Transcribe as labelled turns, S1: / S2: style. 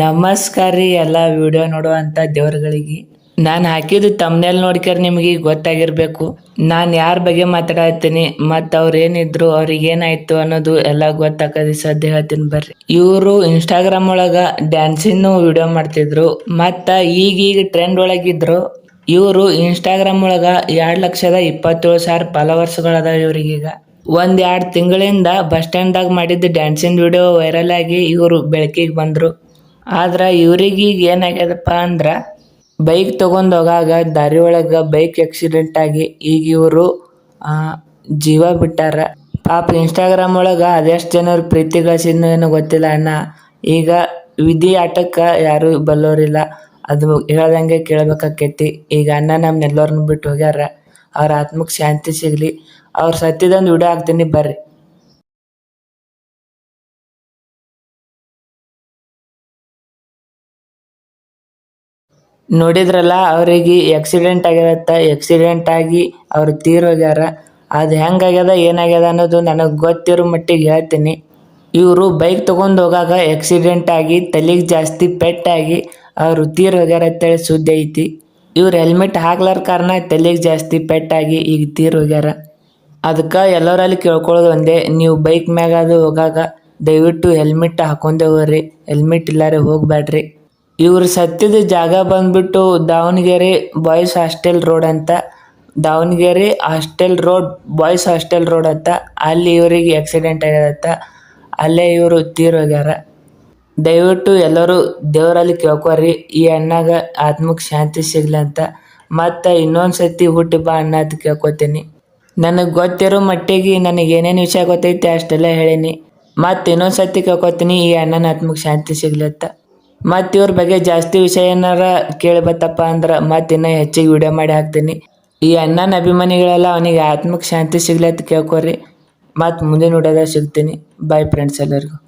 S1: ನಮಸ್ಕಾರ ರೀ ಎಲ್ಲ ವಿಡಿಯೋ ನೋಡುವಂಥ ದೇವ್ರಗಳಿಗೆ. ನಾನು ಹಾಕಿದ್ದು ತಮ್ಮನೇಲಿ ನೋಡ್ಕ್ಯಾರ ನಿಮಗೆ ಗೊತ್ತಾಗಿರಬೇಕು. ನಾನು ಯಾರ ಬಗ್ಗೆ ಮಾತಾಡತ್ತೀನಿ, ಮತ್ತು ಅವ್ರು ಏನಿದ್ರು ಅವ್ರಿಗೆ ಏನಾಯ್ತು ಅನ್ನೋದು ಎಲ್ಲ ಗೊತ್ತಾಕದಿ ಸದ್ಯ ಹೇಳ್ತೀನಿ ಬರ್ರಿ. ಇವರು ಇನ್ಸ್ಟಾಗ್ರಾಮ್ ಒಳಗ ಡ್ಯಾನ್ಸಿನ ವಿಡಿಯೋ ಮಾಡ್ತಿದ್ರು, ಮತ್ತು ಈಗೀಗ ಟ್ರೆಂಡ್ ಒಳಗಿದ್ರು ಇವರು ಇನ್ಸ್ಟಾಗ್ರಾಮ್ ಒಳಗ ಎರಡು ಲಕ್ಷದ ಇಪ್ಪತ್ತೇಳು ಸಾವಿರ ಫಾಲೋವರ್ಸ್ಗಳದಾವ ಇವರಿಗೀಗ ಒಂದ್ ಎರಡು ತಿಂಗಳಿಂದ ಬಸ್ ಸ್ಟ್ಯಾಂಡ್ದಾಗ ಮಾಡಿದ್ದ ಡ್ಯಾನ್ಸಿನ ವಿಡಿಯೋ ವೈರಲ್ ಆಗಿ ಇವರು ಬೆಳಕಿಗೆ ಬಂದ್ರು. ಆದ್ರೆ ಇವ್ರಿಗೀಗ ಏನಾಗ್ಯದಪ್ಪ ಅಂದ್ರೆ ಬೈಕ್ ತಗೊಂಡ್ ಹೋಗಾಗ ದಾರಿ ಒಳಗೆ ಬೈಕ್ ಆಕ್ಸಿಡೆಂಟ್ ಆಗಿ ಈಗ ಇವರು ಜೀವ ಬಿಟ್ಟಾರ. ಪಾಪ ಇನ್ಸ್ಟಾಗ್ರಾಮ್ ಒಳಗೆ ಅದೆಷ್ಟು ಜನರು ಪ್ರೀತಿ ಗಳಿಸಿದ್ನೋ ಏನೋ ಗೊತ್ತಿಲ್ಲ ಅಣ್ಣ. ಈಗ ವಿಧಿ ಆಟಕ್ಕೆ ಯಾರು ಬಲ್ಲೋರಿಲ್ಲ. ಅದು ಹೇಳ್ದಂಗೆ ಕೇಳಬೇಕಾಕೈತಿ. ಈಗ ಅಣ್ಣ ನಮ್ನೆಲ್ಲರನ್ನು ಬಿಟ್ಟು ಹೋಗ್ಯಾರ. ಅವ್ರ ಆತ್ಮಕ್ಕೆ ಶಾಂತಿ ಸಿಗಲಿ. ಅವ್ರು ಸತ್ತಿದೊಂದು ವಿಡಿಯೋ ಹಾಕ್ತೀನಿ ಬರ್ರಿ. ನೋಡಿದ್ರಲ್ಲ, ಅವರಿಗೆ ಆಕ್ಸಿಡೆಂಟ್ ಆಗಿರತ್ತ ಆಕ್ಸಿಡೆಂಟ್ ಆಗಿ ಅವ್ರು ತೀರೋಗ್ಯಾರ ಅದು ಹೆಂಗಾಗ್ಯದ ಏನಾಗ್ಯದ ಅನ್ನೋದು ನನಗೆ ಗೊತ್ತಿರೋ ಮಟ್ಟಿಗೆ ಹೇಳ್ತೀನಿ. ಇವರು ಬೈಕ್ ತಗೊಂಡು ಹೋಗಾಗ ಆಕ್ಸಿಡೆಂಟ್ ಆಗಿ ತಲೆಗೆ ಜಾಸ್ತಿ ಪೆಟ್ಟಾಗಿ ಅವರು ತೀರ್ ಹೋಗ್ಯಾರ ಅಂತೇಳಿ ಸುದ್ದಿ ಐತಿ. ಇವ್ರು ಹೆಲ್ಮೆಟ್ ಹಾಕ್ಲಾರ ಕಾರಣ ತಲೆಗೆ ಜಾಸ್ತಿ ಪೆಟ್ಟಾಗಿ ಈಗ ತೀರ್ ಹೋಗ್ಯಾರ. ಅದಕ್ಕೆ ಎಲ್ಲರಲ್ಲಿ ಕೇಳ್ಕೊಳ್ಳೋದು ಒಂದೇ, ನೀವು ಬೈಕ್ ಮ್ಯಾಗ ಅದು ಹೋಗಾಗ ದಯವಿಟ್ಟು ಹೆಲ್ಮೆಟ್ ಹಾಕೊಂಡೇ ಹೆಲ್ಮೆಟ್ ಇಲ್ಲಾರೆ ಹೋಗ್ಬೇಡ್ರಿ ಇವ್ರು ಸತ್ಯದ ಜಾಗ ಬಂದ್ಬಿಟ್ಟು ದಾವಣಗೆರೆ ಬಾಯ್ಸ್ ಹಾಸ್ಟೆಲ್ ರೋಡ್ ಅಂತ. Davanagere hostel road, boys hostel road ಅಂತ. ಅಲ್ಲಿ ಇವರಿಗೆ ಆಕ್ಸಿಡೆಂಟ್ ಆಗ್ಯದತ್ತ ಅಲ್ಲೇ ಇವರು ತೀರೋಗ್ಯಾರ ದಯವಿಟ್ಟು ಎಲ್ಲರೂ ದೇವರಲ್ಲಿ ಕೇಳ್ಕೊರಿ. ಈ ಅಣ್ಣಾಗ ಆತ್ಮಕ್ಕೆ ಶಾಂತಿ ಸಿಗ್ಲಿ ಅಂತ. ಮತ್ತು ಇನ್ನೊಂದು ಸತಿ ಹುಟ್ಟಿ ಬಾ ಅಂತ ಕೇಳ್ಕೊತೀನಿ. ನನಗೆ ಗೊತ್ತಿರೋ ಮಟ್ಟಿಗೆ ನನಗೆ ಏನೇನು ವಿಷಯ ಗೊತ್ತೈತೆ ಅಷ್ಟೆಲ್ಲ ಹೇಳೀನಿ. ಮತ್ತು ಇನ್ನೊಂದು ಸತಿ ಕೇಳ್ಕೊತೀನಿ ಈ ಅಣ್ಣನ ಆತ್ಮಕ್ಕೆ ಶಾಂತಿ ಸಿಗ್ಲಿ ಅಂತ. ಮತ್ತು ಇವ್ರ ಬಗ್ಗೆ ಜಾಸ್ತಿ ವಿಷಯ ಏನಾರ ಕೇಳ್ಬೇಕಪ್ಪ ಅಂದ್ರೆ ಮತ್ತೆ ಇನ್ನೂ ಹೆಚ್ಚಿಗೆ ವಿಡಿಯೋ ಮಾಡಿ ಹಾಕ್ತೀನಿ. ಈ ಅಣ್ಣನ ಅಭಿಮಾನಿಗಳೆಲ್ಲ ಅವನಿಗೆ ಆತ್ಮಕ್ಕೆ ಶಾಂತಿ ಸಿಗ್ಲತ್ತ ಕೇಳ್ಕೊರಿ. ಮತ್ತು ಮುಂದಿನ ವಿಡಿಯೋದಾಗ ಸಿಗ್ತೀನಿ. ಬಾಯ್ ಫ್ರೆಂಡ್ಸ್ ಎಲ್ಲರಿಗೂ.